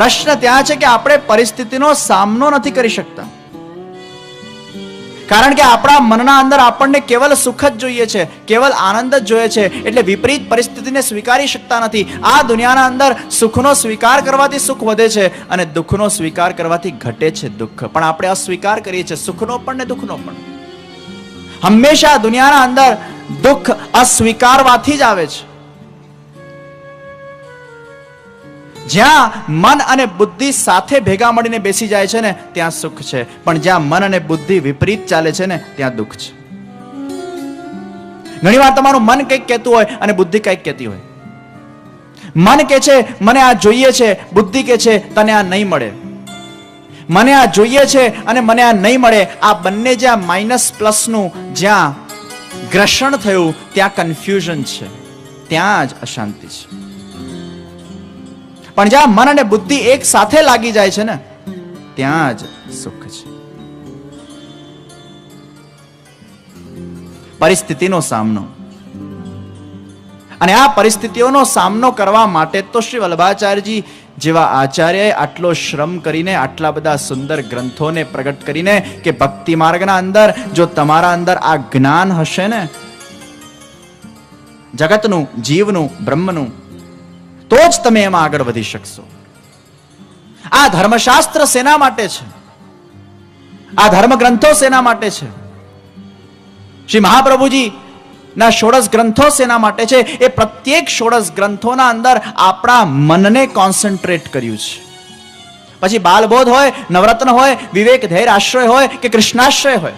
પ્રશ્ન ત્યાં છે કે આપણે પરિસ્થિતિનો સામનો નથી કરી શકતા. કારણ કે આપણા મનના અંદર આપણને કેવલ સુખ જ જોઈએ છે, કેવલ આનંદ જ જોઈએ છે, એટલે વિપરીત પરિસ્થિતિને સ્વીકારી શકતા નથી. આ દુનિયાના અંદર સુખનો સ્વીકાર કરવાથી સુખ વધે છે અને દુઃખનો સ્વીકાર કરવાથી ઘટે છે દુઃખ. પણ આપણે અસ્વીકાર કરીએ છીએ, સુખનો પણ ને દુઃખનો પણ. હંમેશા દુનિયાના અંદર દુઃખ અસ્વીકારવાથી જ આવે છે. જ્યાં મન અને બુદ્ધિ સાથે ભેગા મળીને બેસી જાય છે ને, ત્યાં સુખ છે. પણ જ્યાં મન અને બુદ્ધિ વિપરીત ચાલે છે ને, ત્યાં દુઃખ છે. ઘણીવાર તમારું મન કંઈક કહેતું હોય અને બુદ્ધિ કંઈક કહેતી હોય. મન કે છે, મને આ જોઈએ છે, બુદ્ધિ કે છે, તને આ નહીં મળે. મને આ જોઈએ છે અને મને આ નહીં મળે, આ બંને જ્યાં માઇનસ પ્લસનું જ્યાં ગ્રસણ થયું, ત્યાં કન્ફ્યુઝન છે. ત્યાં જ અશાંતિ છે. પણ જ્યાં મન અને બુદ્ધિ એક સાથે લાગી જાય છે ને, ત્યાં જ સુખ છે. પરિસ્થિતિનો સામનો. અને આ પરિસ્થિતિઓનો સામનો કરવા માટે તો શ્રી વલ્લભાચાર્યજી જેવા આચાર્યએ આટલો શ્રમ કરીને, આટલા બધા સુંદર ગ્રંથોને પ્રગટ કરીને કે ભક્તિ માર્ગના અંદર જો તમારા અંદર આ જ્ઞાન હશે ને, જગતનું, જીવનું, બ્રહ્મનું તો જ તમે એમાં આગળ વધી શકશો. આ ધર્મશાસ્ત્ર સેના માટે છે. આ ધર્મ ગ્રંથો સેના માટે છે. શ્રી મહાપ્રભુજી ના ષોડશ ગ્રંથો સેના માટે છે. એ પ્રત્યેક ષોડશ ગ્રંથોના અંદર આપણા મનને કોન્સન્ટ્રેટ કર્યું છે. પછી બાલબોધ હોય, નવરત્ન હોય, વિવેક, ધૈર્ય, આશ્રય હોય કે કૃષ્ણાશ્રય હોય.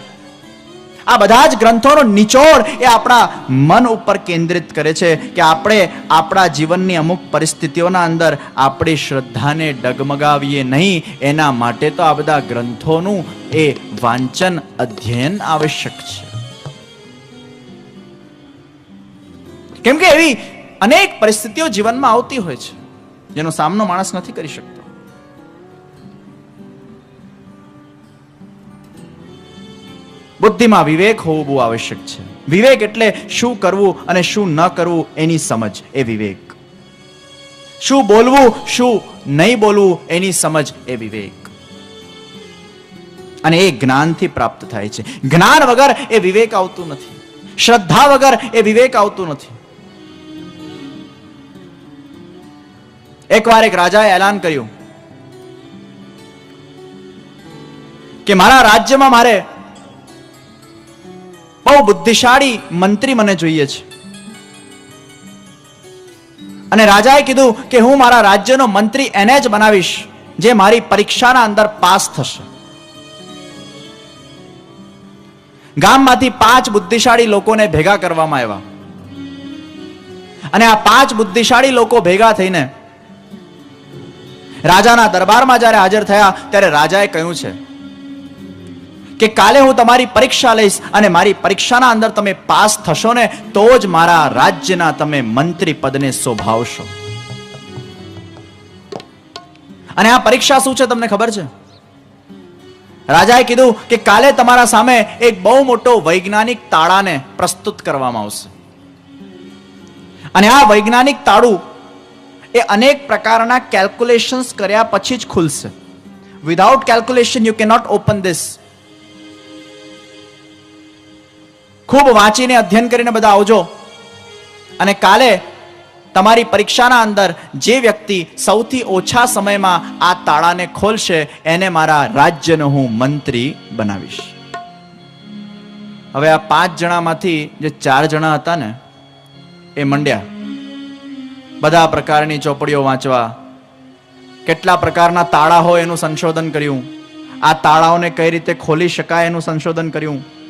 આ બધા જ ગ્રંથોનો નિચોડ એ આપણા મન ઉપર કેન્દ્રિત કરે છે કે આપણે આપણા જીવનની અમુક પરિસ્થિતિઓના અંદર આપણી શ્રદ્ધાને ડગમગાવીએ નહીં. એના માટે તો આ બધા ગ્રંથોનું એ વાંચન અધ્યયન આવશ્યક છે. કેમ કે એવી અનેક પરિસ્થિતિઓ જીવનમાં આવતી હોય છે, જેનો સામનો માણસ નથી કરી શકતો. બુદ્ધિમાં વિવેક હોવું બહુ આવશ્યક છે. વિવેક એટલે શું કરવું અને શું ન કરવું એની સમજ, એ વિવેક. શું બોલવું, શું નહીં બોલવું એની સમજ, એ વિવેક. અને એ જ્ઞાનથી પ્રાપ્ત થાય છે. જ્ઞાન વગર એ વિવેક આવતું નથી. શ્રદ્ધા વગર એ વિવેક આવતું નથી. એકવાર એક રાજાએ એલાન કર્યું કે મારા રાજ્યમાં મારે બહુ બુદ્ધિશાળી મંત્રી મને જોઈએ છે. અને રાજાએ કીધું કે હું મારા રાજ્યનો મંત્રી એને જ બનાવીશ, જે મારી પરીક્ષાના અંદર પાસ થશે. ગામમાંથી પાંચ બુદ્ધિશાળી લોકોને ભેગા કરવામાં આવ્યા. અને આ પાંચ બુદ્ધિશાળી લોકો ભેગા થઈને રાજાના દરબારમાં જ્યારે હાજર થયા, ત્યારે રાજાએ કહ્યું છે કે કાલે હું તમારી પરીક્ષા લઈશ અને મારી પરીક્ષાના અંદર તમે પાસ થશો ને, તો જ મારા રાજ્યના તમે મંત્રી પદને શોભાવશો. અને આ પરીક્ષા શું છે તમને ખબર છે? રાજાએ કીધું કે કાલે તમારા સામે એક બહુ મોટો વૈજ્ઞાનિક તાળાને પ્રસ્તુત કરવામાં આવશે. અને આ વૈજ્ઞાનિક તાળું એ અનેક પ્રકારના કેલ્ક્યુલેશન્સ કર્યા પછી જ ખુલશે. Without calculation you cannot open this ખૂબ વાંચીને અધ્યયન કરીને બધા આવજો. અને કાલે તમારી પરીક્ષાના અંદર જે વ્યક્તિ સૌથી ઓછા સમયમાં આ તાળાને ખોલશે, એને મારા રાજ્યનો હું મંત્રી બનાવીશ. હવે આ પાંચ જણામાંથી જે ચાર જણા હતા ને, એ મંડ્યા. બધા પ્રકારની ચોપડીઓ વાંચવા. કેટલા પ્રકારના તાળા હોય એનું સંશોધન કર્યું. આ તાળાઓને કઈ રીતે ખોલી શકાય એનું સંશોધન કર્યું.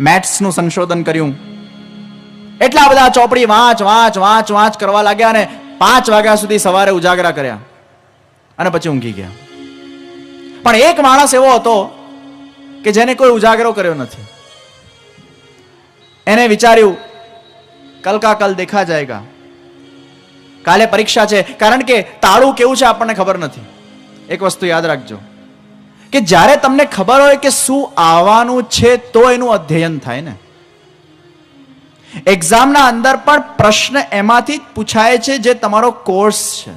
મેથ્સનું સંશોધન કર્યું. એટલા બધા ચોપડી વાંચ વાંચ વાંચ વાંચ કરવા લાગ્યા અને પાંચ વાગ્યા સુધી સવારે ઉજાગરા કર્યા. અને પછી ઊંઘી ગયા. પણ એક માણસ એવો હતો કે જેને કોઈ ઉજાગરો કર્યો નથી. એને વિચાર્યું, કલ કા કલ દેખા જાયગા. કાલે પરીક્ષા છે. કારણ કે તાળું કેવું છે આપણને ખબર નથી. એક વસ્તુ યાદ રાખજો. કે જ્યારે તમને ખબર હોય કે શું આવવાનું છે, તો એનું અધ્યયન થાય ને. એક્ઝામના અંદર પણ પ્રશ્ન એમાંથી જ પૂછાય છે જે તમારો કોર્સ છે.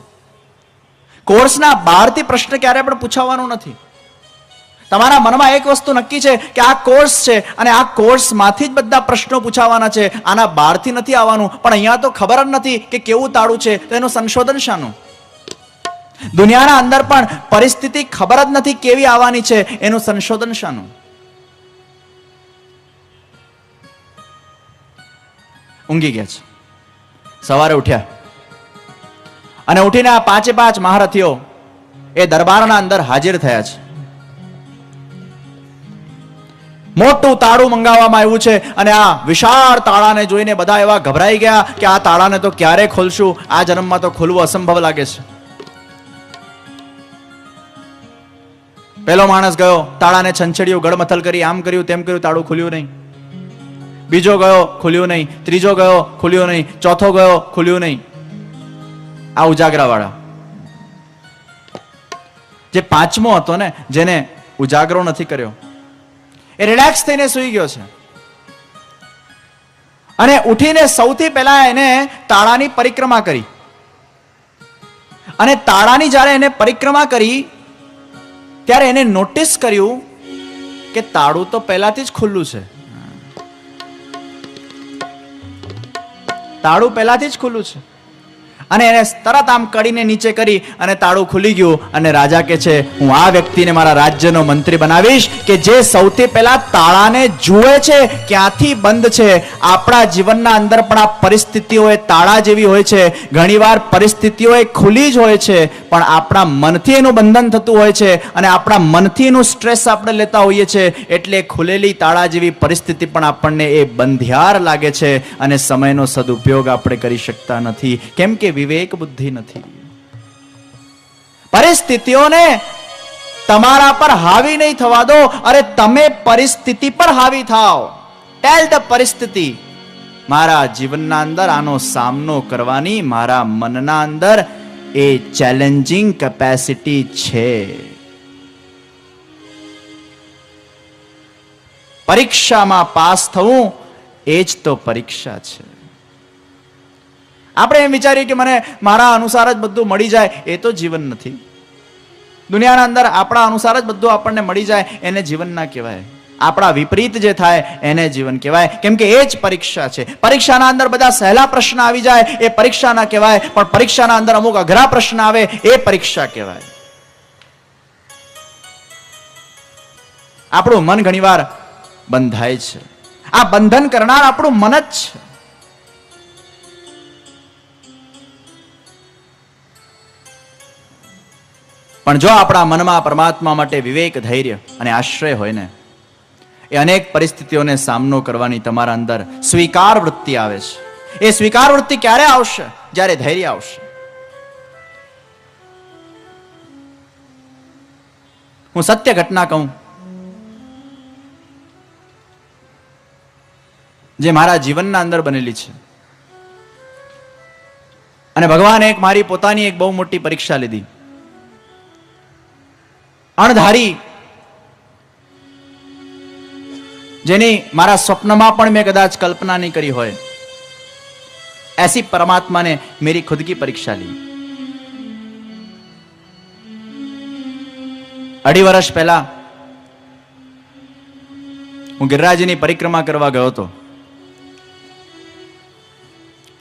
કોર્સના બહારથી પ્રશ્ન ક્યારે પણ પૂછાવાનો નથી. તમારા મનમાં એક વસ્તુ નક્કી છે કે આ કોર્સ છે અને આ કોર્સમાંથી જ બધા પ્રશ્નો પૂછાવાના છે. આના બહારથી નથી આવવાનું. પણ અહીંયા તો ખબર જ નથી કે કેવું તાળું છે. તો એનું સંશોધન શાનું? દુનિયાના અંદર પણ પરિસ્થિતિ ખબર જ નથી કેવી આવવાની છે, એનું સંશોધન શાનું? ઊંઘી ગયા છે. સવારે ઉઠ્યા. અને ઉઠીને આ પાંચે પાંચ મહારથીઓ એ દરબારના અંદર હાજર થયા છે. મોટું તાળું મંગાવવામાં આવ્યું છે અને આ વિશાળ તાળાને જોઈને બધા એવા ગભરાઈ ગયા કે આ તાળાને તો ક્યારે ખોલશું? આ જન્મમાં તો ખોલવું અસંભવ લાગે છે. પહેલો માણસ ગયો, તાળાને છંછેડ્યું, ગળમથલ કરી, આમ કર્યું, તેમ કર્યું, તાળું ખુલ્યું નહીં. બીજો ગયો, ખુલ્યું નહીં. ત્રીજો ગયો, ખુલ્યું નહીં. ચોથો ગયો, ખુલ્યું નહીં. આ ઉજાગરા વાળા જે પાંચમો હતો ને, જેને ઉજાગરો નથી કર્યો, એ રિલેક્સ થઈને સૂઈ ગયો છે. અને ઉઠીને સૌથી પહેલા એને તાળાની પરિક્રમા કરી. અને તાળાની જ્યારે એને પરિક્રમા કરી ત્યારે એને નોટિસ કર્યું કે તાળું તો પહેલાથી જ ખુલ્લું છે. તાળું પહેલાથી જ ખુલ્લું છે. અને એને તરત આમ કડીને નીચે કરી અને તાળું ખુલી ગયું. અને રાજા કે છે, હું આ વ્યક્તિને મારા રાજ્યનો મંત્રી બનાવીશ કે જે સૌથી પહેલા તાળાને જુએ છે, ક્યાંથી બંધ છે. આપણા જીવનના અંદર પણ આ પરિસ્થિતિઓ એ તાળા જેવી હોય છે. ઘણીવાર પરિસ્થિતિઓ એ ખુલી જ હોય છે, પણ આપણા મનથી એનું બંધન થતું હોય છે અને આપણા મનથી એનું સ્ટ્રેસ આપણે લેતા હોઈએ છીએ એટલે ખુલેલી તાળા જેવી પરિસ્થિતિ પણ આપણને એ બંધિયાર લાગે છે અને સમયનો સદુપયોગ આપણે કરી શકતા નથી. કેમ કે વિવેક બુદ્ધિ નથી. પરિસ્થિતિઓને તમારા પર હાવી નહીં થવા દો. અરે તમે પરિસ્થિતિ પર હાવી થાઓ. ટેલ ધ પરિસ્થિતિ. મારા જીવનના અંદર આનો સામનો કરવાની મારા મનના અંદર એ ચેલેન્જિંગ કેપેસિટી છે. પરીક્ષામાં પાસ થવું એ જ તો પરીક્ષા છે. આપણે એમ વિચારીએ કે મને મારા અનુસાર જ બધું મળી જાય, એ તો જીવન નથી. દુનિયાના અંદર આપણા અનુસાર જ બધું આપણને મળી જાય, એને જીવન ના કહેવાય. આપણા વિપરીત જે થાય, એને જીવન કહેવાય. કેમ કે એ જ પરીક્ષા છે. પરીક્ષાના અંદર બધા સહેલા પ્રશ્ન આવી જાય, એ પરીક્ષા ના કહેવાય. પણ પરીક્ષાના અંદર અમુક અઘરા પ્રશ્ન આવે, એ પરીક્ષા કહેવાય. આપણું મન ઘણીવાર બંધાય છે. આ બંધન કરનાર આપણું મન જ છે. પણ જો આપણા મનમાં પરમાત્મા માટે વિવેક, ધૈર્ય અને આશ્રય હોય ને, એ અનેક પરિસ્થિતિઓને સામનો કરવાની તમારા અંદર સ્વીકાર વૃત્તિ આવે છે. એ સ્વીકાર વૃત્તિ ક્યારે આવશે? જ્યારે ધૈર્ય આવશે. હું સત્ય ઘટના કહું. જે મારા જીવનના અંદર બનેલી છે. અને ભગવાને એક મારી પોતાની એક બહુ મોટી પરીક્ષા લીધી. અણધારી. જેની મારા સ્વપ્નમાં પણ મેં કદાચ કલ્પના નહીં કરી હોય. એસી પરમાત્મા ને મેરી ખુદ કી પરીક્ષા લી. અઢી વર્ષ પહેલા હું ગિરરાજની પરિક્રમા કરવા ગયો હતો.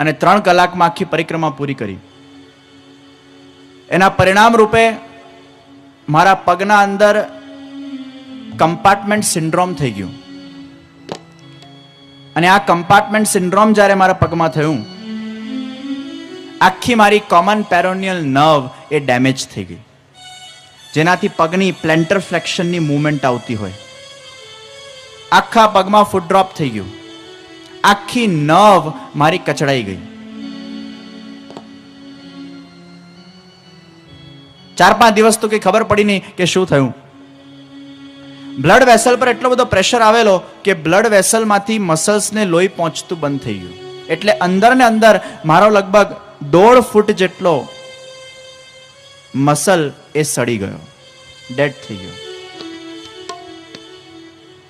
અને ત્રણ કલાકમાં આખી પરિક્રમા પૂરી કરી. એના પરિણામ રૂપે મારા પગના અંદર કમ્પાર્ટમેન્ટ સિન્ડ્રોમ થઈ ગયું. અને આ કમ્પાર્ટમેન્ટ સિન્ડ્રોમ જ્યારે મારા પગમાં થયું, આખી મારી કોમન પેરોનિયલ નર્વ એ ડેમેજ થઈ ગઈ. જેનાથી પગની પ્લેન્ટર ફ્લેક્શનની મૂવમેન્ટ આવતી હોય. આખા પગમાં ફૂટ ડ્રોપ થઈ ગયું. આખી નર્વ મારી કચડાઈ ગઈ. ચાર પાંચ દિવસ તો કઈ ખબર પડી નહીં કે શું થયું. બ્લડ વેસલ પર એટલો બધો પ્રેશર આવેલો કે બ્લડ વેસલમાંથી મસલ્સને લોહી પહોંચતું બંધ થઈ ગયું. એટલે અંદર ને અંદર મારો લગભગ દોઢ ફૂટ જેટલો મસલ એ સડી ગયો. ડેડ થઈ ગયો.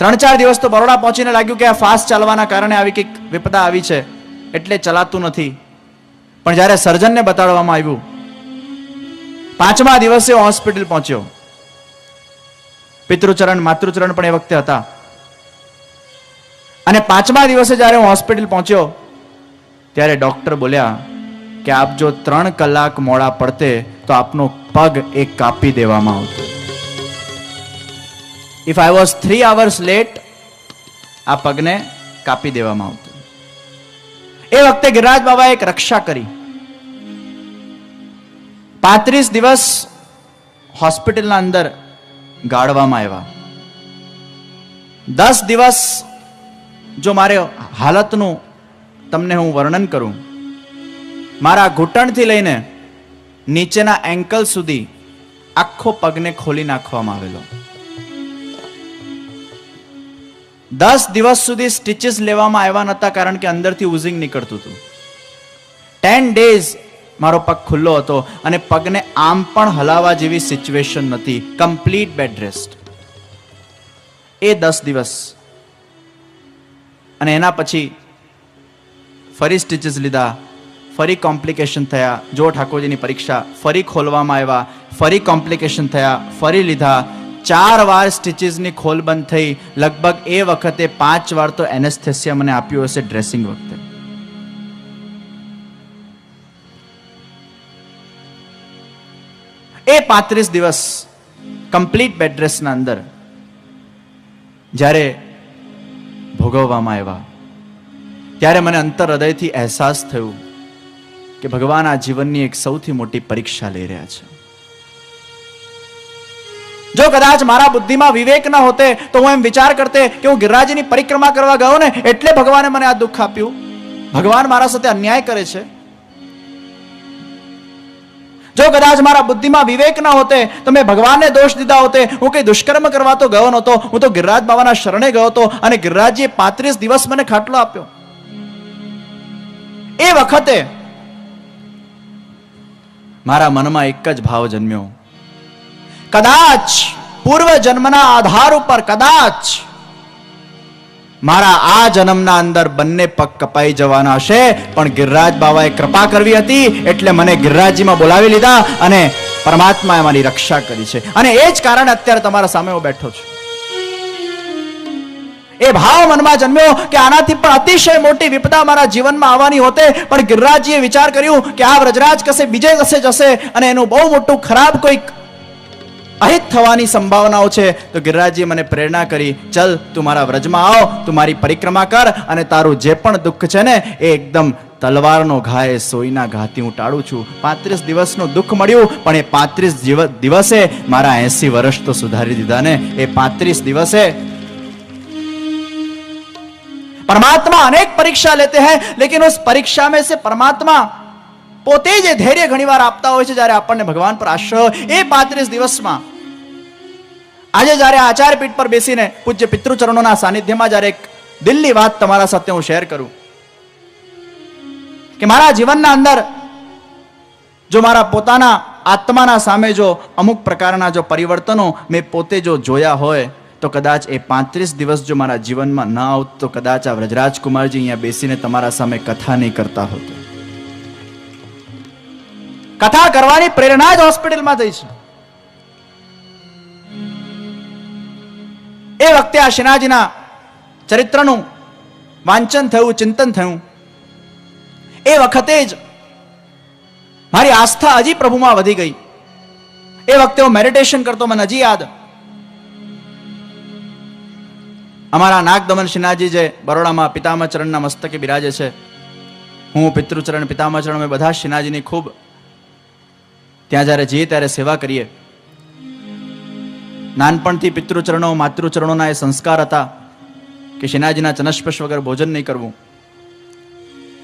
ત્રણ ચાર દિવસ તો બરોડા પહોંચીને લાગ્યું કે આ ફાસ્ટ ચાલવાના કારણે આવી કંઈક વિપદા આવી છે. એટલે ચલાતું નથી. પણ જ્યારે સર્જનને બતાડવામાં આવ્યું પાંચમા દિવસે હોસ્પિટલ પહોંચ્યો. પિતૃચરણ, માતૃચરણ પણ એ વખતે હતા. અને પાંચમા દિવસે જ્યારે હું હોસ્પિટલ પહોંચ્યો, ત્યારે ડોક્ટર બોલ્યા કે આપ જો ત્રણ કલાક મોડા પડતે, તો આપનો પગ એ કાપી દેવામાં આવતો. If I was three hours late આ પગને કાપી દેવામાં આવતો. એ વખતે ગિરિરાજ બાબાએ એક રક્ષા કરી. પાંત્રીસ દિવસ હોસ્પિટલના અંદર ગાળવામાં આવ્યા. દસ દિવસ જો મારે હાલતનું તમને હું વર્ણન કરું. મારા ઘૂંટણથી લઈને નીચેના એન્કલ સુધી આખો પગને ખોલી નાખવામાં આવેલો. દસ દિવસ સુધી સ્ટીચીસ લેવામાં આવ્યા નહોતા કારણ કે અંદરથી ઉઝિંગ નીકળતું હતું. ટેન ડેઝ મારો પગ ખુલ્લો હતો અને પગને આમ પણ હલાવવા જેવી સિચ્યુએશન નથી કમ્પ્લીટ બેડ રેસ્ટ એ દસ દિવસ. અને એના પછી ફરી સ્ટીચીસ લીધા, ફરી કોમ્પ્લિકેશન થયા. જો ઠાકોરજીની પરીક્ષા ફરી ખોલવામાં આવ્યા, ફરી કોમ્પ્લિકેશન થયા, ફરી લીધા. ચાર વાર સ્ટીચીસની ખોલ બંધ થઈ. લગભગ એ વખતે પાંચ વાર તો એનેસ્થેસિયા મને આપ્યું હશે ડ્રેસિંગ વખતે. એ પાંત્રીસ દિવસ કમ્પ્લીટ બેડ રેસ્ટના અંદર જ્યારે ભોગવવામાં આવ્યા, ત્યારે મને અંતર હૃદયથી અહેસાસ થયું કે ભગવાન આ જીવનની એક સૌથી મોટી પરીક્ષા લઈ રહ્યા છે. જો કદાચ મારા બુદ્ધિમાં વિવેક ન હોતે, તો હું એમ વિચાર કરતે કે હું ગિરરાજની પરિક્રમા કરવા ગયો ને, એટલે ભગવાને મને આ દુઃખ આપ્યું. ભગવાન મારા સાથે અન્યાય કરે છે. જો કદાચ મારા બુદ્ધિમાં વિવેક ન હોતે, તો મેં ભગવાનને દોષ દીધા હોતે, હું કંઈ દુષ્કર્મ કરવા તો ગયો નહોતો, હું તો ગિરરાજ બાબાના શરણે ગયો હતો અને ગિરિરાજજીએ પાંત્રીસ દિવસ મને ખાટલો આપ્યો. એ વખતે મારા મનમાં એક જ ભાવ જન્મ્યો. કદાચ પૂર્વ જન્મના આધાર ઉપર, કદાચ મારા આ જન્મના અંદર બંને પગ કપાઈ જવાના હશે. પણ ગિરરાજ બાબાએ કૃપા કરવી હતી, એટલે મને ગિરરાજજીમાં બોલાવી લીધા અને પરમાત્માએ મારી રક્ષા કરી છે. અને એ જ કારણે અત્યારે તમારા સામે હું બેઠો છું. એ ભાવ મનમાં જન્મ્યો કે આનાથી પણ અતિશય મોટી વિપદા મારા જીવનમાં આવવાની હોતે, પણ ગિરરાજજીએ વિચાર કર્યું કે આ વ્રજરાજ કશે, બીજે કશે જશે અને એનું બહુ મોટું ખરાબ કોઈક અહિત થવાની સંભાવનાઓ છે. તો ગિરિરાજજીએ મને પ્રેરણા કરી, ચલ, તું મારા વ્રજમાં આવ, તું મારી પરિક્રમા કર અને તારું જે પણ દુઃખ છે ને, એ એકદમ તલવારનો ઘાએ સોઈના ઘાથી હું ટાળું છું. પાંત્રીસ દિવસનો દુઃખ મળ્યું, પણ એ પાંત્રીસ દિવસે મારા એસી વર્ષ તો સુધારી દીધા ને. એ પાંત્રીસ દિવસે પરમાત્મા અનેક પરીક્ષા લેતે હૈ, લેકિન ઉસ પરીક્ષા મેં સે પરમાત્મા પોતે જે ધૈર્ય ઘણીવાર આપતા હોય છે, જ્યારે આપણને ભગવાન પર આશ્રય એ પાંત્રીસ દિવસમાં. આજે જ્યારે આચાર્ય પીઠ પર બેસીને પૂજ્ય પિતૃચરણોના સાનિધ્યમાં જ્યારે એક દિલની વાત તમારા સાથે હું શેર કરું. કે મારા જીવનના અંદર જો મારા પોતાના આત્માના સામે જો અમુક પ્રકારના જો પરિવર્તનો મેં પોતે જો જોયા હોય, તો કદાચ એ પાંત્રીસ દિવસ જો મારા જીવનમાં ન આવત, તો કદાચ આ વ્રજરાજ કુમારજી અહીંયા બેસીને તમારા સામે કથા નહીં કરતા હોતો. કથા કરવાની પ્રેરણા જ હોસ્પિટલમાં થઈ છે. એ વખતે આ શિનાજીના ચરિત્રનું વાંચન થયું, ચિંતન થયું. એ વખતે જ મારી આસ્થા હજી પ્રભુમાં વધી ગઈ. એ વખતે હું મેડિટેશન કરતો, મને હજી યાદ. અમારા નાગદમન સિન્હાજી જે બરોડામાં પિતામચરણના મસ્તકે બિરાજે છે, હું પિતૃચરણ પિતામચરણ અમે બધા સિન્હાજીની ખૂબ ત્યાં જ્યારે જઈએ ત્યારે સેવા કરીએ. નાનપણથી પિતૃચરણો, માતૃચરણોના એ સંસ્કાર હતા કે શિનાજીના ચનસ્પર્શ વગર ભોજન નહીં કરવું.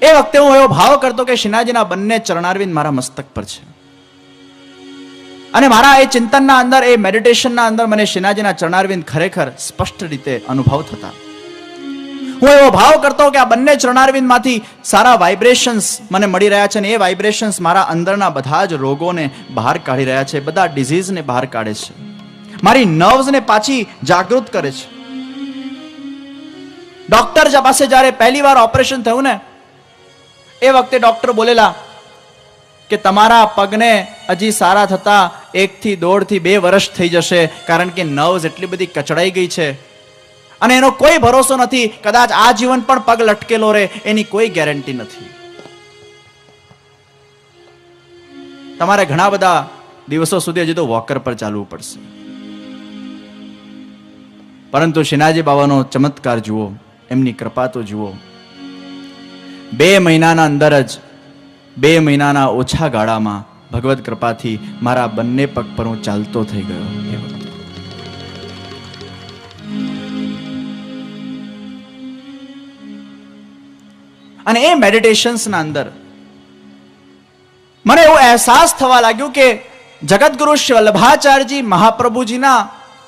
એ વખતે હું એવો ભાવ કરતો કે શિનાજીના બંને ચરણારવિંદ મારા મસ્તક પર છે. અને મારા એ ચિંતનના અંદર, એ મેડિટેશનના અંદર મને શિનાજીના ચરણારવિંદ ખરેખર સ્પષ્ટ રીતે અનુભવ થતા. હું એવો ભાવ કરતો કે આ બંને ચરણારવિંદમાંથી સારા વાઇબ્રેશન્સ મને મળી રહ્યા છે અને એ વાઇબ્રેશન્સ મારા અંદરના બધા જ રોગોને બહાર કાઢી રહ્યા છે, બધા ડિઝીઝને બહાર કાઢે છે. મારી નર્વ્સને પાછી જાગૃત કરે છે. ડોક્ટર પાસે જ્યારે પહેલી વાર ઓપરેશન થયું ને, એ વખતે ડોક્ટર બોલેલા કે તમારા પગને હજી સારા થતા એકથી દોઢથી બે વર્ષ થઈ જશે, કારણ કે નર્વ્સ એટલી બધી કચડાઈ ગઈ છે. અને એનો કોઈ ભરોસો નથી. કદાચ આ જીવન પણ પગ લટકેલો રહે, એની કોઈ ગેરંટી નથી. તમારે ઘણા બધા દિવસો સુધી હજી તો વોકર પર ચાલવું પડશે. પરંતુ શિનાજી બાબાનો ચમત્કાર જુઓ, એમની કૃપા તો જુઓ. બે મહિનાના અંદર જ, બે મહિનાના ઓછા ગાળામાં ભગવત કૃપાથી મારા બંને પગ પર હું ચાલતો થઈ ગયો એ વખતે. અને એ મેડિટેશન્સના અંદર મને એવો અહેસાસ થવા લાગ્યો કે જગતગુરુ શ્રી વલ્લભાચાર્યજી મહાપ્રભુજીના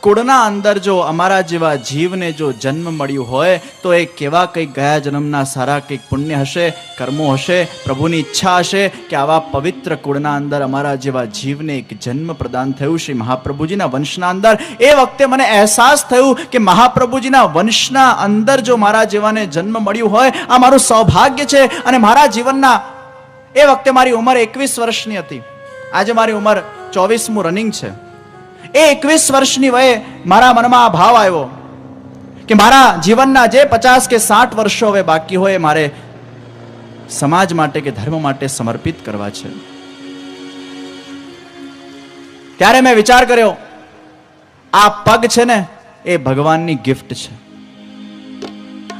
કુળના અંદર જો અમારા જેવા જીવને જો જન્મ મળ્યું હોય, તો એ કેવા કંઈક ગયા જન્મના સારા કંઈક પુણ્ય હશે, કર્મો હશે, પ્રભુની ઈચ્છા હશે કે આવા પવિત્ર કુળના અંદર અમારા જેવા જીવને એક જન્મ પ્રદાન થયું શ્રી મહાપ્રભુજીના વંશના અંદર. એ વખતે મને અહેસાસ થયું કે મહાપ્રભુજીના વંશના અંદર જો મારા જેવાને જન્મ મળ્યું હોય, આ મારું સૌભાગ્ય છે અને મારા જીવનના. એ વખતે મારી ઉંમર એકવીસ વર્ષની હતી. આજે મારી ઉંમર ચોવીસમું રનિંગ છે. એ એકવીસ વર્ષની વયે મારા મનમાં આ ભાવ આવ્યો કે મારા જીવનના જે પચાસ કે સાઠ વર્ષો હવે બાકી હોય મારે સમાજ માટે કે ધર્મ માટે સમર્પિત કરવા છે. ત્યારે મેં વિચાર કર્યો, આ પગ છે ને એ ભગવાનની ગિફ્ટ છે.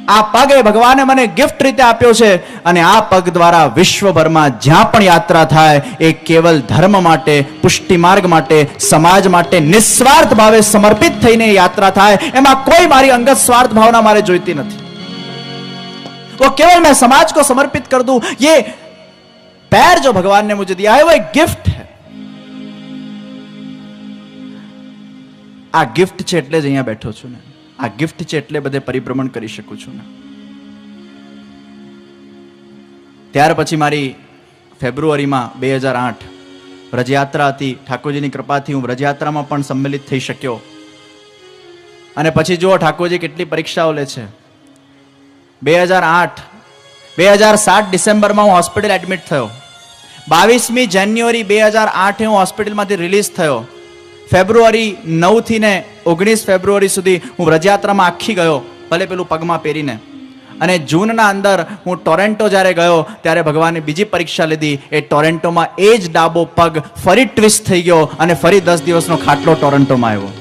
આ પગ એ ભગવાને મને ગિફ્ટ રીતે આપ્યો છે અને આ પગ દ્વારા વિશ્વભરમાં જ્યાં પણ યાત્રા થાય એ કેવલ ધર્મ માટે પુષ્ટિ માર્ગ માટે સમાજ માટે નિસ્વાર્થ ભાવે સમર્પિત થઈને યાત્રા થાય એમાં કોઈ મારી અંગત સ્વાર્થ ભાવના મારે જોઈતી નથી वो केवल मैं समाज को समर्पित कर दूं ये पैर जो भगवान ने मुझे दिया है वो एक गिफ्ट है આ ગિફ્ટ છે એટલે જ અહીંયા બેઠો છું ને આ ગિફ્ટ છે એટલે બધે પરિભ્રમણ કરી શકું છું ને. ત્યાર પછી મારી ફેબ્રુઆરીમાં બે હજાર આઠ વ્રજયાત્રા હતી ઠાકોરજીની કૃપાથી હું વ્રજયાત્રામાં પણ સંમેલિત થઈ શક્યો. અને પછી જુઓ ઠાકોરજી કેટલી પરીક્ષાઓ લે છે. બે હજાર આઠ, બે હજાર સાત ડિસેમ્બરમાં હું હોસ્પિટલ એડમિટ થયો. બાવીસમી જાન્યુઆરી બે હજાર આઠે હું હોસ્પિટલમાંથી રિલીઝ થયો. ફેબ્રુઆરી નવથી ને ઓગણીસ ફેબ્રુઆરી સુધી હું રજયાત્રામાં આખી ગયો, ભલે પેલું પગમાં પહેરીને. અને જૂનના અંદર હું ટોરેન્ટો જ્યારે ગયો, ત્યારે ભગવાને બીજી પરીક્ષા લીધી. એ ટોરેન્ટોમાં એ જ ડાબો પગ ફરી ટ્વિસ્ટ થઈ ગયો અને ફરી દસ દિવસનો ખાટલો ટોરેન્ટોમાં આવ્યો.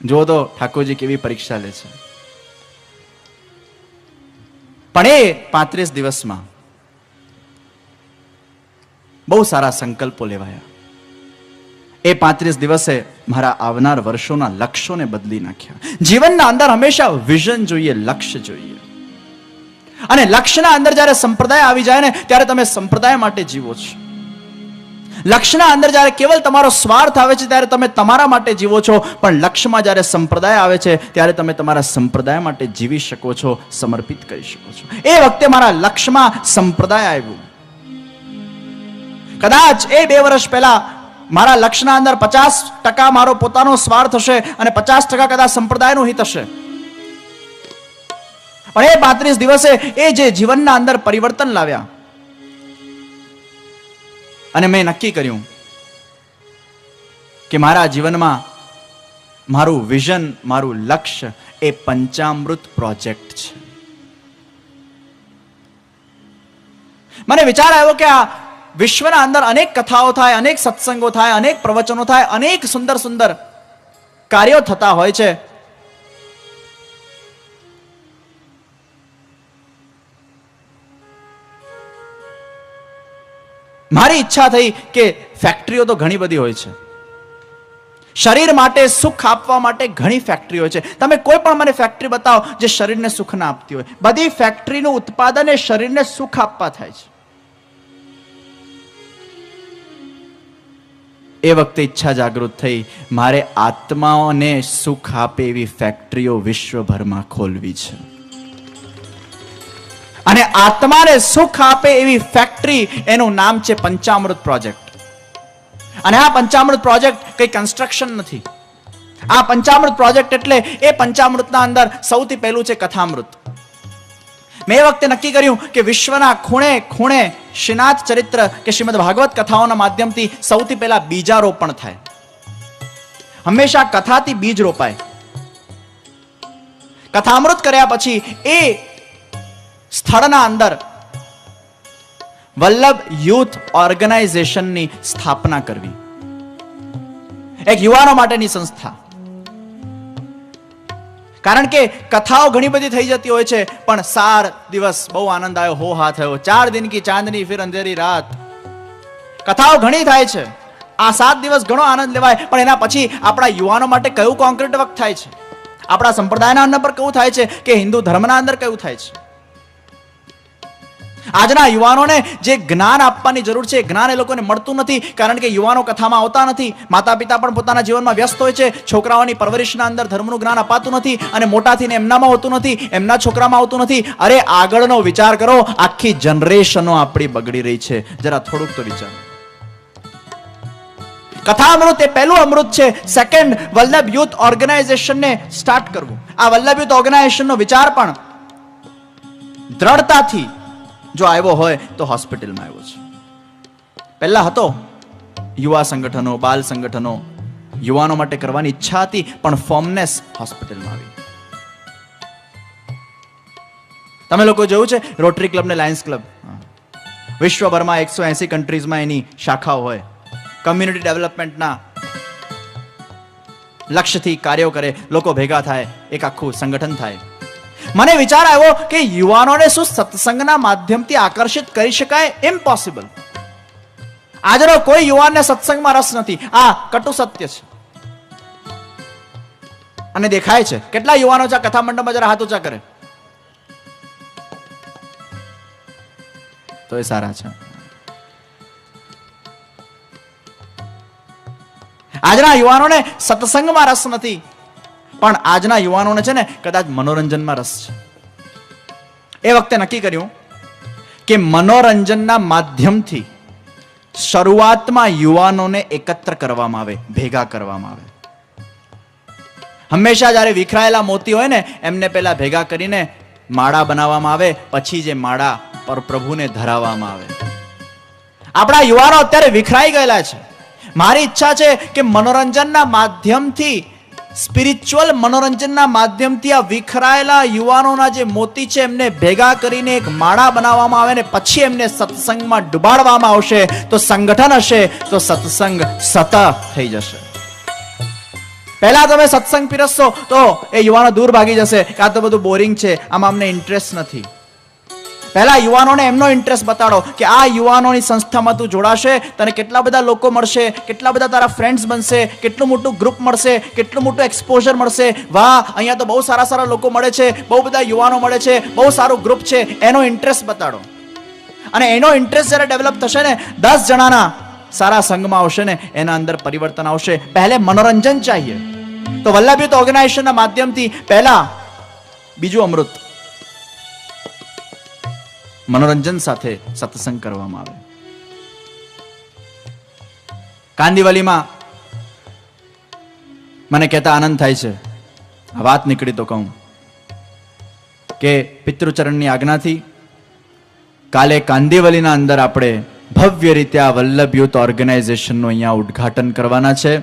જો તો ઠાકોરજી કેવી પરીક્ષા લે છે. પણ એ પાંત્રીસ દિવસમાં બહુ સારા સંકલ્પો લેવાયા. એ પાંત્રીસ દિવસે મારા આવનાર વર્ષોના લક્ષ્યોને બદલી નાખ્યા. જીવનના અંદર હંમેશા વિઝન જોઈએ, લક્ષ્ય જોઈએ. અને લક્ષ્યના અંદર જ્યારે સંપ્રદાય આવી જાય ને, ત્યારે તમે સંપ્રદાય માટે જીવો છો. લક્ષ્યના અંદર જ્યારે કેવલ તમારો સ્વાર્થ આવે છે, ત્યારે તમે તમારા માટે જીવો છો. પણ લક્ષ્યમાં જ્યારે સંપ્રદાય આવે છે, ત્યારે તમે તમારા સંપ્રદાય માટે જીવી શકો છો, સમર્પિત કરી શકો છો. એ વખતે મારા લક્ષ્યમાં સંપ્રદાય આવ્યું. કદાચ એ બે વર્ષ પહેલા મારા લક્ષ્યના અંદર પચાસ ટકા મારો પોતાનો સ્વાર્થ હશે અને પચાસ ટકા કદાચ સંપ્રદાયનું હિત હશે. પણ એ પાંત્રીસ દિવસે એ જે જીવનના અંદર પરિવર્તન લાવ્યા. અને મેં નક્કી કર્યું કે મારા જીવનમાં મારું વિઝન, મારું લક્ષ્ય એ પંચામૃત પ્રોજેક્ટ છે. મને વિચાર આવ્યો કે આ વિશ્વના અંદર અનેક કથાઓ થાય, અનેક સત્સંગો થાય, અનેક પ્રવચનો થાય, અનેક સુંદર સુંદર કાર્યો થતા હોય છે. મારી ઈચ્છા થઈ કે ફેક્ટરીઓ તો ઘણી બધી હોય છે. શરીર માટે સુખ આપવા માટે ઘણી ફેક્ટરી હોય છે. તમે કોઈ પણ મને ફેક્ટરી બતાવો જે શરીરને સુખ ના આપતી હોય. બધી ફેક્ટરીનું ઉત્પાદન એ શરીરને સુખ આપવા થાય છે. એ વખતે ઈચ્છા જાગૃત થઈ, મારે આત્માઓને સુખ આપે એવી ફેક્ટરીઓ વિશ્વભરમાં ખોલવી છે. અને આત્માને સુખ આપે એવી ફેક્ટરી એનું નામ છે પંચામૃત પ્રોજેક્ટ અને આ પંચામૃત પ્રોજેક્ટ કઈ કન્સ્ટ્રક્શન નથી. આ પંચામૃત પ્રોજેક્ટ એટલે એ પંચામૃતના અંદર સૌથી પહેલું છે કથામૃત. મેં વખતે નક્કી કર્યું કે વિશ્વના ખૂણે ખૂણે શ્રીનાથ ચરિત્ર કે શ્રીમદ ભાગવત કથાઓના માધ્યમથી સૌથી પહેલા બીજા રોપણ થાય. હંમેશા કથાથી બીજ રોપાય. કથામૃત કર્યા પછી એ સ્થળના અંદર વલ્લભ યુથ ઓર્ગેનાઇઝેશનની સ્થાપના કરવી. એક યુવાનો માટેની સંસ્થા. કારણ કે કથાઓ ઘણી બધી થઈ જતી હોય છે, પણ સાર દિવસ બહુ આનંદ આવ્યો હો હા થયો. ચાર દિન કી ચાંદની, ફિર અંધેરી રાત. કથાઓ ઘણી થાય છે. આ સાત દિવસ ઘણો આનંદ લેવાય, પણ એના પછી આપણા યુવાનો માટે કયું કોન્ક્રીટ વર્ક થાય છે? આપણા સંપ્રદાયના અંદર પર કેવું થાય છે કે હિન્દુ ધર્મના અંદર કેવું થાય છે? આજના યુવાનોને જે જ્ઞાન આપવાની જરૂર છે, જ્ઞાન એ લોકોને મળતું નથી, કારણ કે યુવાનો કથામાં આવતા નથી. માતા પિતા પણ પોતાના જીવનમાં વ્યસ્ત હોય છે, છોકરાઓની પરવરિશના અંદર ધર્મનું જ્ઞાન અપાતું નથી અને મોટા એમનામાં હોતું નથી, એમના છોકરામાં આવતું નથી. અરે, આગળનો વિચાર કરો, આખી જનરેશનો આપણી બગડી રહી છે. જરા થોડુંક તો વિચારો. કથા અમૃત એ પહેલું અમૃત છે. સેકન્ડ વલ્લભ યુથ ઓર્ગેનાઇઝેશનને સ્ટાર્ટ કરવું. આ વલ્લભ યુથ ઓર્ગેનાઇઝેશનનો વિચાર પણ દ્રઢતાથી જો આવ્યો હોય તો હોસ્પિટલમાં આવ્યો છે. પહેલા હતો યુવા સંગઠનો, બાલ સંગઠનો, યુવાનો માટે કરવાની ઈચ્છા હતી, પણ ફોર્મનેસ હોસ્પિટલમાં આવી. તમે લોકો જોયું છે? રોટરી ક્લબ ને લાયન્સ ક્લબ વિશ્વભરમાં એકસો એસી કન્ટ્રીઝમાં એની શાખાઓ હોય. કમ્યુનિટી ડેવલપમેન્ટના લક્ષ્યથી કાર્યો કરે, લોકો ભેગા થાય, એક આખું સંગઠન થાય. મને વિચાર આવ્યો કે યુવાનોને શું સત્સંગના માધ્યમથી આકર્ષિત કરી શકાય ઇમ્પોસિબલ આજનો કોઈ યુવાનને સત્સંગમાં રસ નથી. આ કટુ સત્ય છે. અને દેખાય છે. કેટલા યુવાનો છે કથા મંડપમાં જરા હાથ ઊંચા કરે. તો એ સારા છે. આજના યુવાનોને સત્સંગમાં રસ નથી. પણ આજના યુવાનોને છે ને કદાચ મનોરંજનમાં રસ છે. એ વખતે નક્કી કર્યું કે મનોરંજનના માધ્યમથી શરૂઆતમાં યુવાનોને એકત્ર કરવામાં આવે, ભેગા કરવામાં આવે. હંમેશા જ્યારે વિખરાયેલા મોતી હોય ને, એમને પહેલા ભેગા કરીને માળા બનાવવામાં આવે, પછી જે માળા પર પ્રભુને ધરાવવામાં આવે. આપણા યુવાનો અત્યારે વિખરાઈ ગયેલા છે. મારી ઈચ્છા છે કે મનોરંજનના માધ્યમથી સ્પિરિચ્યુઅલ મનોરંજનના માધ્યમથી આ વિખરાયેલા યુવાનોના જે મોતી છે, એમને ભેગા કરીને એક માળા બનાવવામાં આવે ને પછી એમને સત્સંગમાં ડુબાડવામાં આવશે, તો સંગઠન હશે, તો સત્સંગ સતત થઈ જશે. પહેલા તમે સત્સંગ પીરસશો, તો એ યુવાનો દૂર ભાગી જશે કે આ તો બધું બોરિંગ છે, આમાં અમને ઇન્ટરેસ્ટ નથી. પહેલા યુવાનોને એમનો ઇન્ટરેસ્ટ બતાડો કે આ યુવાનોની સંસ્થામાં તું જોડાશે, તને કેટલા બધા લોકો મળશે, કેટલા બધા તારા ફ્રેન્ડ્સ બનશે, કેટલું મોટું ગ્રુપ મળશે, કેટલું મોટું એક્સપોઝર મળશે. વાહ, અહીંયા તો બહુ સારા સારા લોકો મળે છે, બહુ બધા યુવાનો મળે છે, બહુ સારું ગ્રુપ છે. એનો ઇન્ટરેસ્ટ બતાડો. અને એનો ઇન્ટરેસ્ટ જ્યારે ડેવલપ થશે ને, દસ જણાના સારા સંઘમાં આવશે ને, એના અંદર પરિવર્તન આવશે. પહેલે મનોરંજન ચાહીએ. તો વલ્લભયુત ઓર્ગેનાઇઝેશનના માધ્યમથી પહેલા બીજું અમૃત. મનોરંજન સાથે સત્સંગ કરવામાં આવે. કાંદીવલીમાં મને કહેતા આનંદ થાય છે. આ વાત નીકળી તો કહું કે પિતૃચરણની આજ્ઞાથી કાલે કાંદીવલીના અંદર આપણે ભવ્ય રીતે આ વલ્લભ યુથ ઓર્ગેનાઇઝેશનનું અહીંયા ઉદ્ઘાટન કરવાના છે.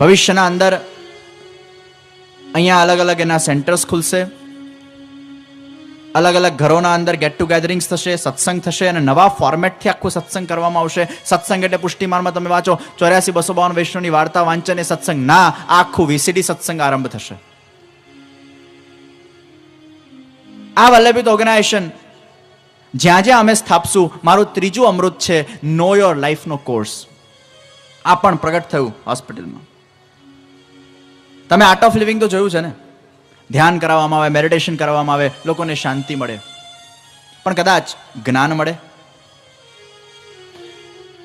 ભવિષ્યના અંદર અહીંયા અલગ અલગ એના સેન્ટર્સ ખુલશે. અલગ અલગ ઘરોના અંદર ગેટ ટુ ગેધરિંગ્સ થશે, સત્સંગ થશે અને નવા ફોર્મેટથી આખું સત્સંગ કરવામાં આવશે. સત્સંગ એટલે પુષ્ટિમાનમાં તમે વાંચો, ચોર્યાસી બસો બાવન વૈષ્ણવની વાર્તા વાંચન એ સત્સંગ. ના, આખું વીસીડી સત્સંગ આરંભ થશે. આ વલ્લભિત ઓર્ગેનાઇઝેશન જ્યાં જ્યાં અમે સ્થાપશું, મારું ત્રીજું અમૃત છે નો યોર લાઈફનો કોર્સ આ પણ પ્રગટ થયું હોસ્પિટલમાં તમે આર્ટ ઓફ લિવિંગ તો જોયું છે ને? ધ્યાન કરાવવામાં આવે મેડિટેશન કરાવવામાં આવે, લોકોને શાંતિ મળે. પણ કદાચ જ્ઞાન મળે?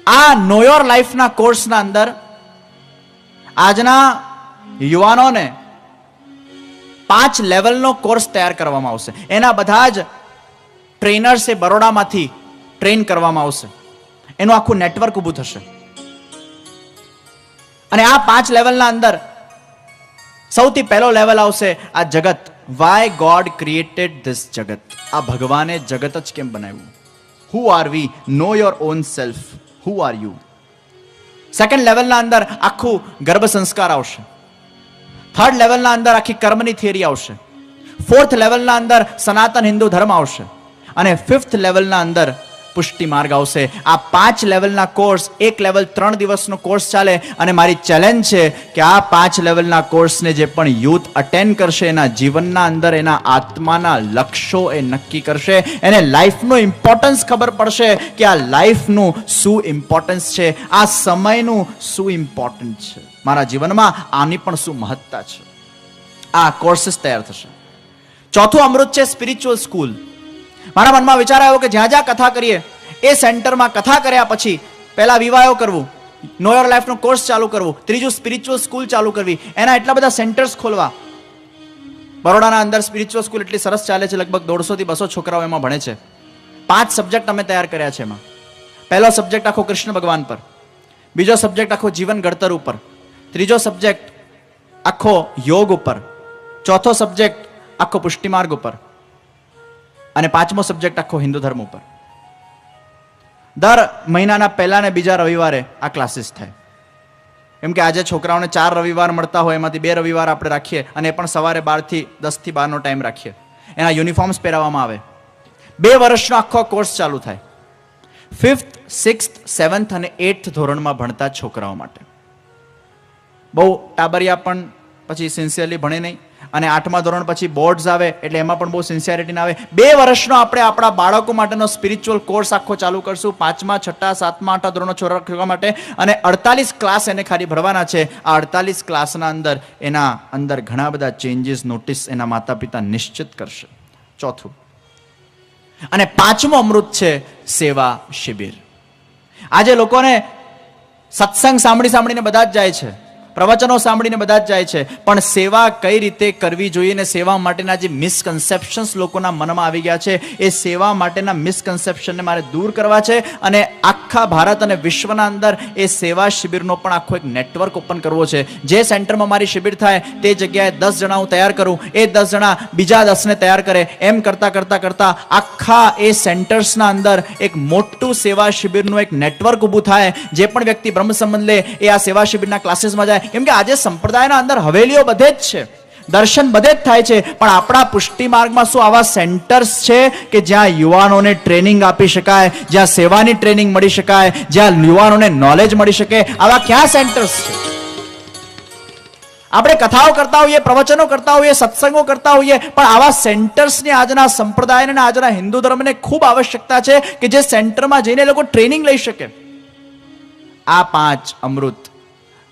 આ નો યોર લાઈફના કોર્સના અંદર આજના યુવાનોને પાંચ લેવલનો કોર્સ તૈયાર કરવામાં આવશે. એના બધા જ ટ્રેનર્સ એ બરોડામાંથી ટ્રેન કરવામાં આવશે. એનું આખું નેટવર્ક ઊભું થશે. અને આ પાંચ લેવલના અંદર સૌથી પહેલો લેવલ આવશે આ જગત. વાય ગોડ ક્રિએટેડ ધીસ જગત? આ ભગવાને જગત જ કેમ બનાવ્યું? Who are we know your own self who are you second લેવલના અંદર આખું ગર્ભ સંસ્કાર આવશે. થર્ડ લેવલના અંદર આખી કર્મની થિયરી આવશે. ફોર્થ લેવલના અંદર સનાતન હિન્દુ ધર્મ આવશે. અને ફિફ્થ લેવલના અંદર પુષ્ટિ માર્ગ આવશે. આ પાંચ લેવલના કોર્સ એક લેવલ ત્રણ દિવસનો કોર્સ ચાલે અને મારી ચેલેન્જ છે કે આ પાંચ લેવલના કોર્સને જે પણ યુથ અટેન્ડ કરશે, એના જીવનના અંદર, એના આત્માના લક્ષ્યો એ નક્કી કરશે. એને લાઈફનું ઇમ્પોર્ટન્સ ખબર પડશે કે આ લાઈફનું શું ઇમ્પોર્ટન્સ છે, આ સમયનું શું ઇમ્પોર્ટન્ટ છે. મારા જીવનમાં આની પણ શું મહત્તા છે. આ કોર્સિસ તૈયાર થશે. ચોથું અમૃત છે સ્પિરિચ્યુઅલ સ્કૂલ મારા મનમાં વિચાર આવ્યો કે જ્યાં જ્યાં કથા કરીએ, એ સેન્ટરમાં કથા કર્યા પછી પહેલાં વિવાહો કરવું નો યોર લાઈફનો કોર્સ ચાલુ કરવું, ત્રીજું સ્પિરિચ્યુઅલ સ્કૂલ ચાલુ કરવી, એના એટલા બધા સેન્ટર્સ ખોલવા. બરોડાના અંદર સ્પિરિચ્યુઅલ સ્કૂલ એટલી સરસ ચાલે છે, લગભગ દોઢસોથી બસો છોકરાઓ એમાં ભણે છે. પાંચ સબ્જેક્ટ અમે તૈયાર કર્યા છે એમાં. પહેલો સબ્જેક્ટ આખો કૃષ્ણ ભગવાન પર, બીજો સબ્જેક્ટ આખો જીવન ઘડતર ઉપર, ત્રીજો સબ્જેક્ટ આખો યોગ ઉપર, ચોથો સબ્જેક્ટ આખો પુષ્ટિમાર્ગ ઉપર. અને પાંચમો સબ્જેક્ટ આખો હિન્દુ ધર્મ ઉપર. દર મહિનાના પહેલા ને બીજા રવિવારે આ ક્લાસીસ થાય. કેમ કે આજે છોકરાઓને ચાર રવિવાર મળતા હોય, એમાંથી બે રવિવાર આપણે રાખીએ અને એ પણ સવારે બારથી દસથી બારનો ટાઈમ રાખીએ. એના યુનિફોર્મ્સ પહેરાવવામાં આવે. બે વર્ષનો આખો કોર્સ ચાલુ થાય. ફિફ્થ સિક્સ્થ સેવન્થ અને એઇથ ધોરણમાં ભણતા છોકરાઓ માટે. બહુ ટાબરિયા પણ પછી સિન્સિયરલી ભણે નહીં. અને આઠમા ધોરણ પછી બોર્ડ્સ આવે, એટલે એમાં પણ બહુ સિન્સિયરિટી ના આવે. બે વર્ષનો આપણે આપણા બાળકો માટેનો સ્પિરિચ્યુઅલ કોર્સ આખો ચાલુ કરશું. પાંચમા, છઠ્ઠા, સાતમા, આઠમા ધોરણનો છોકરા માટે. અને અડતાલીસ ક્લાસ એને ખાલી ભરવાના છે. આ અડતાલીસ ક્લાસના અંદર એના અંદર ઘણા બધા ચેન્જીસ નોટિસ એના માતા પિતા નિશ્ચિત કરશે. ચોથું. અને પાંચમો અમૃત છે સેવા શિબિર. આજે લોકોને સત્સંગ સાંભળી સાંભળીને બધા જ જાય છે. પ્રવચનો સાંભળીને બધા જ જાય છે. પણ સેવા કઈ રીતે કરવી જોઈએ ને સેવા માટેના જે મિસકન્સેપ્શન્સ લોકોના મનમાં આવી ગયા છે, એ સેવા માટેના મિસકન્સેપ્શનને મારે દૂર કરવા છે અને આખા ભારત અને વિશ્વના અંદર એ સેવા શિબિરનો પણ આખો એક નેટવર્ક ઓપન કરવો છે. જે સેન્ટરમાં મારી શિબિર થાય, તે જગ્યાએ દસ જણા હું તૈયાર કરું, એ દસ જણા બીજા દસને તૈયાર કરે, એમ કરતાં કરતાં કરતાં આખા એ સેન્ટર્સના અંદર એક મોટું સેવા શિબિરનું એક નેટવર્ક ઊભું થાય, જે પણ વ્યક્તિ બ્રહ્મ સંબંધ લે, એ આ સેવા શિબિરના ક્લાસીસમાં જાય કેમ કે આજે સંપ્રદાયના અંદર હવેલીઓ બધે જ છે. દર્શન બધે જ થાય છે. પણ આપણા પુષ્ટિ માર્ગમાં શું આવા સેન્ટર્સ છે કે જ્યાં યુવાનોને ટ્રેનિંગ આપી શકાય, જ્યાં સેવાની ટ્રેનિંગ મળી શકાય, જ્યાં યુવાનોને નોલેજ મળી શકે? આવા ક્યાં સેન્ટર્સ છે? આપણે કથાઓ કરતા હોઈએ, પ્રવચનો કરતા હોઈએ, સત્સંગો કરતા હોઈએ, પણ આવા સેન્ટર્સની આજના સંપ્રદાયને અને આજના હિન્દુ ધર્મને ખૂબ આવશ્યકતા છે કે જે સેન્ટરમાં જઈને લોકો ટ્રેનિંગ લઈ શકે. આ પાંચ અમૃત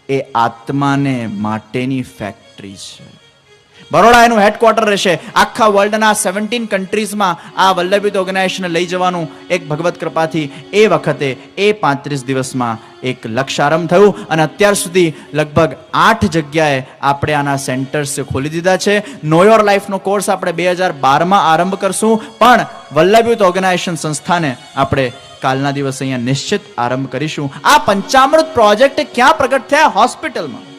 એ આત્માને માટેની ફેક્ટરી છે. બરોડા એનું હેડક્વાર્ટર રહેશે. આખા વર્લ્ડના સેવન્ટીન કન્ટ્રીઝમાં આ વલ્લભિત ઓર્ગેનાઇઝેશનને લઈ જવાનું એક ભગવત કૃપાથી. એ વખતે, એ પાંત્રીસ દિવસમાં એક લક્ષ્ય આરંભ થયું અને અત્યાર સુધી લગભગ આઠ જગ્યાએ આપણે આના સેન્ટર્સ ખોલી દીધા છે. નો યોર લાઈફનો કોર્સ આપણે બે હજાર બારમાં આરંભ કરશું. પણ વલ્લભયુદ્ધ ઓર્ગેનાઇઝેશન સંસ્થાને આપણે કાલના દિવસે અહીંયા નિશ્ચિત આરંભ કરીશું. આ પંચામૃત પ્રોજેક્ટ ક્યાં પ્રગટ થયા? હોસ્પિટલમાં.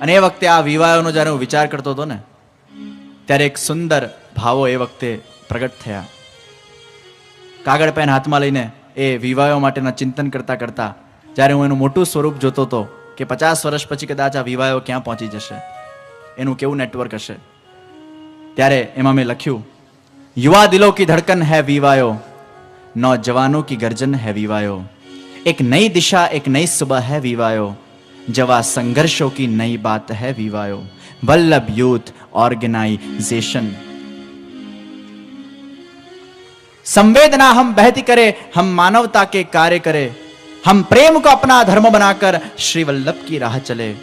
અને એ વખતે આ વિવાહોનો જ્યારે હું વિચાર કરતો હતો ને, ત્યારે એક સુંદર ભાવો એ વખતે પ્રગટ થયા. કાગળ પેન હાથમાં લઈને એ વિવાહો માટેના ચિંતન કરતાં કરતાં, જ્યારે હું એનું મોટું સ્વરૂપ જોતો હતો કે પચાસ વર્ષ પછી કદાચ આ વિવાહો ક્યાં પહોંચી જશે, એનું કેવું નેટવર્ક હશે, ત્યારે એમાં મેં લખ્યું, યુવા દિલો કી ધડકન હે વિવાયો નૌજવાનો કી ગર્જન હે વિવાયો એક નઈ દિશા, એક નઈ સુબહ હે વિવાયો जवा संघर्षों की नई बात है विवायो। Vallabh youth organisation. संवेदना हम बहती करे, हम मानवता के कार्य करे। हम प्रेम को अपना धर्म बनाकर श्री वल्लभ की राह चले।